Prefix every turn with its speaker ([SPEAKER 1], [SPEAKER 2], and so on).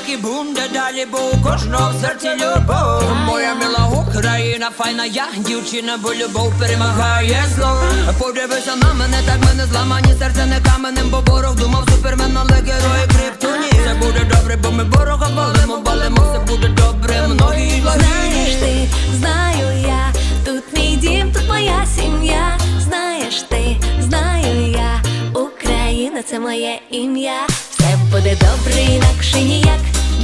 [SPEAKER 1] Так і буде далі, бо кожного в серці любов. Моя мила Україна, файна я, дівчина, бо любов перемагає зло. Подивися на мене, так мене зламані серце не каменем, бо ворог думав супермен, але герої криптоні. Все буде добре, бо ми ворога балимо, балимо, все буде добре, многі Знаєш
[SPEAKER 2] ти, знаю я, тут мій дім, тут моя сім'я. Знаєш ти, знаю я, Україна це моє ім'я. Все буде добре, інакше ніяк